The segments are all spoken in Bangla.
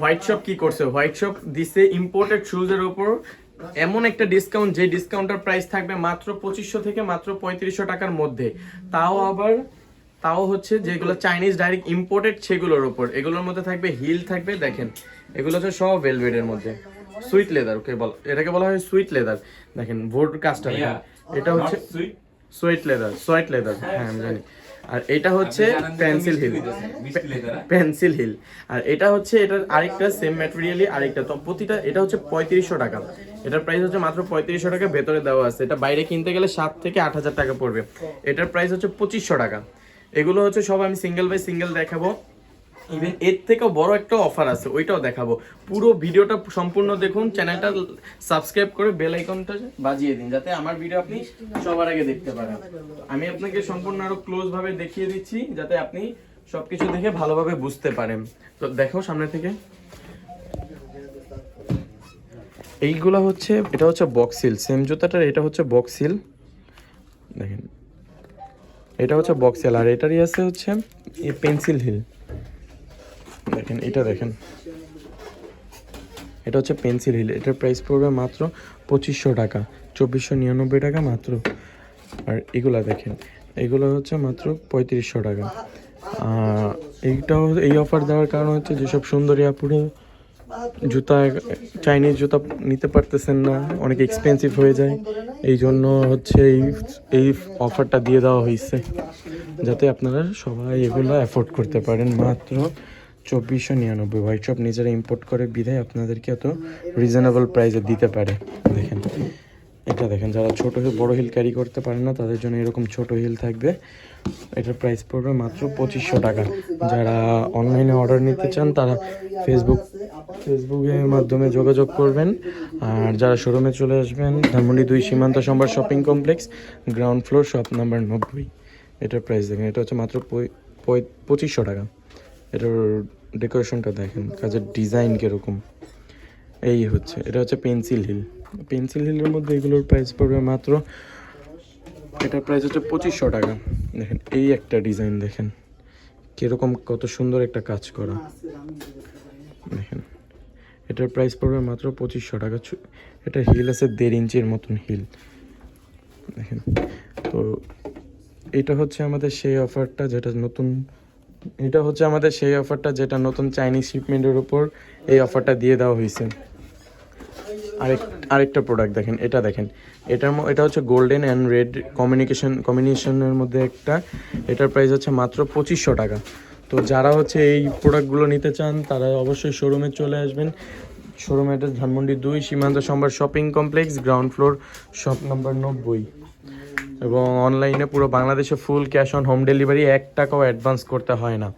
হোয়াইট শপ কি করছে? হোয়াইট শপ দিছে ইম্পোর্টেড শুজের উপর। এমন একটা ডিসকাউন্ট যে ডিসকাউন্টের প্রাইস থাকবে মাত্র পঁচিশশো থেকে মাত্র পঁয়ত্রিশশো টাকার মধ্যে। তাও আবার তাও হচ্ছে যেগুলো চাইনিজ ডাইরেক্ট ইম্পোর্টেড সেগুলোর উপর। এগুলোর মধ্যে থাকবে হিল থাকবে দেখেন। এগুলো হচ্ছে সব ভেলভেটের মধ্যে। সুইট লেদার ওকে বল এটাকে বলা হয় সুইট লেদার দেখেন ভোট কাজটা এটা হচ্ছে সুইট লেদার সোয়েট লেদার হ্যাঁ আমি জানি। আর এটা হচ্ছে পেন্সিল হিল পেন্সিল হিল আর এটা হচ্ছে এটার আরেকটা সেম ম্যাটেরিয়ালি আরেকটা। তো প্রতিটা এটা হচ্ছে পঁয়ত্রিশশো টাকা। এটার প্রাইস হচ্ছে মাত্র পঁয়ত্রিশশো টাকা ভেতরে দেওয়া আছে। এটা বাইরে কিনতে গেলে সাত থেকে আট হাজার টাকা পড়বে। এটার প্রাইস হচ্ছে পঁচিশশো টাকা। এগুলো হচ্ছে সব আমি সিঙ্গেল বাই সিঙ্গেল দেখাবো। ইভেন এর থেকেও বড় একটা অফার আছে, ওইটাও দেখাবো। পুরো ভিডিওটা সম্পূর্ণ দেখুন চ্যানেলটা সাবস্ক্রাইব করে বেল আইকনটা বাজিয়ে দিন, যাতে আমার ভিডিও আপনি সবার আগে দেখতে পারেন। আমি আপনাকে সম্পূর্ণ আরও ক্লোজ ভাবে দেখিয়ে দিচ্ছি, যাতে আপনি সবকিছু দেখে ভালোভাবে বুঝতে পারেন। তো দেখো সামনে থেকে। এইগুলা হচ্ছে, এটা হচ্ছে বক্সিল সেম জুতাটার এটা হচ্ছে বক্সিল দেখেন, এটা হচ্ছে বক্সেল আর এটারই আছে হচ্ছে পেন্সিল হিল দেখেন, এটা দেখেন। এটা হচ্ছে পেন্সিল হিল এটার প্রাইস পড়বে মাত্র পঁচিশশো টাকা, চব্বিশশো নিরানব্বই টাকা মাত্র। আর এগুলা দেখেন, এগুলো হচ্ছে মাত্র পঁয়ত্রিশশো টাকা। এইটাও এই অফার দেওয়ার কারণ হচ্ছে যেসব সুন্দরী আপুরে জুতা চাইনিজ জুতা নিতে পারতেছেন না, অনেক এক্সপেন্সিভ হয়ে যায়। এই জন্য হচ্ছে এই এই অফারটা দিয়ে দেওয়া হয়েছে, যাতে আপনারা সবাই এগুলো অ্যাফোর্ড করতে পারেন মাত্র চব্বিশশো নিরানব্বই। হোয়াইট শপ নিজেরা ইম্পোর্ট করে বিধায় আপনাদেরকে এত রিজনেবল প্রাইসে দিতে পারে। দেখেন, এটা দেখেন, যারা ছোট বড় হিল ক্যারি করতে পারে না, তাদের জন্য এরকম ছোট হিল থাকবে। এটার প্রাইস পড়বে মাত্র পঁচিশশো টাকা। যারা অনলাইনে অর্ডার নিতে চান, তারা ফেসবুক ফেসবুকের মাধ্যমে যোগাযোগ করবেন। আর যারা শোরুমে চলে আসবেন, ধানমন্ডি দুই Shimanto Shambhar shopping complex ground floor shop number নব্বই। এটার প্রাইস দেখেন, এটা হচ্ছে মাত্র পঁচিশশো টাকা। এটার ডেকোরেশনটা দেখেন, কাজের ডিজাইন কীরকম। এই হচ্ছে, এটা হচ্ছে পেন্সিল হিল। পেন্সিল হিলের মধ্যে এগুলোর প্রাইস পড়বে মাত্র, এটার প্রাইস হচ্ছে পঁচিশশো টাকা। দেখেন, এই একটা ডিজাইন দেখেন, কীরকম কত সুন্দর একটা কাজ করা। দেখেন, এটার প্রাইস পড়বে মাত্র পঁচিশশো টাকা। এটা হিল আছে দেড় ইঞ্চির মতন হিল দেখেন, তো এটা হচ্ছে আমাদের সেই অফারটা যেটা নতুন এটা হচ্ছে আমাদের সেই অফারটা যেটা নতুন চাইনিজ শিপমেন্টের উপর এই অফারটা দিয়ে দেওয়া হয়েছে। আরেক, আরেকটা প্রোডাক্ট দেখেন, এটা দেখেন। এটার এটা হচ্ছে গোল্ডেন অ্যান্ড রেড কমিউনিকেশন কম্বিনেশনের মধ্যে একটা। এটার প্রাইস হচ্ছে মাত্র পঁচিশশো টাকা। তো যারা হচ্ছে এই প্রোডাক্টগুলো নিতে চান, তারা অবশ্যই শোরুমে চলে আসবেন। শোরুম অ্যাড্রেস ধানমন্ডি দুই, Shimanto Shambhar shopping complex ground floor shop number নব্বই। এবং অনলাইনে পুরো বাংলাদেশে full cash on home delivery এক টাকাও অ্যাডভান্স করতে হয় না।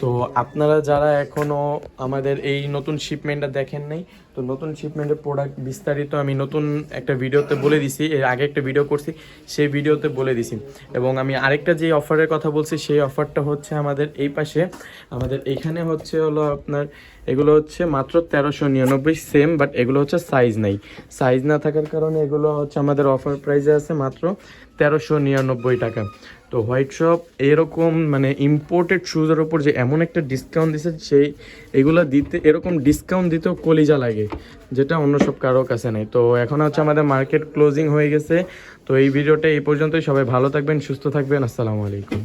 তো আপনারা যারা এখনও আমাদের এই নতুন শিপমেন্টটা দেখেন নাই তো নতুন শিপমেন্টের প্রোডাক্ট বিস্তারিত আমি নতুন একটা ভিডিওতে বলে দিছি, এর আগে একটা ভিডিও করছি, সেই ভিডিওতে বলে দিছি। এবং আমি আরেকটা যে অফারের কথা বলছি, সেই অফারটা হচ্ছে আমাদের এই পাশে। আমাদের এখানে হচ্ছে হলো আপনার, এগুলো হচ্ছে মাত্র তেরোশো নিরানব্বই সেম বাট এগুলো হচ্ছে সাইজ নাই। সাইজ না থাকার কারণে এগুলো হচ্ছে আমাদের অফার প্রাইসে আছে মাত্র তেরোশো নিরানব্বই টাকা। তো হোয়াইট শপ এরকম মানে ইম্পোর্টেড শুজের ওপর যে এমন একটা ডিসকাউন্ট দিছে, সেই, এগুলো দিতে, এরকম ডিসকাউন্ট দিতেও কলিজা লাগে, যেটা অন্য সব কারও কাছে নেই। তো এখন হচ্ছে আমাদের মার্কেট ক্লোজিং হয়ে গেছে। তো এই ভিডিওটা এই পর্যন্তই। সবাই ভালো থাকবেন, সুস্থ থাকবেন। আসসালামু আলাইকুম।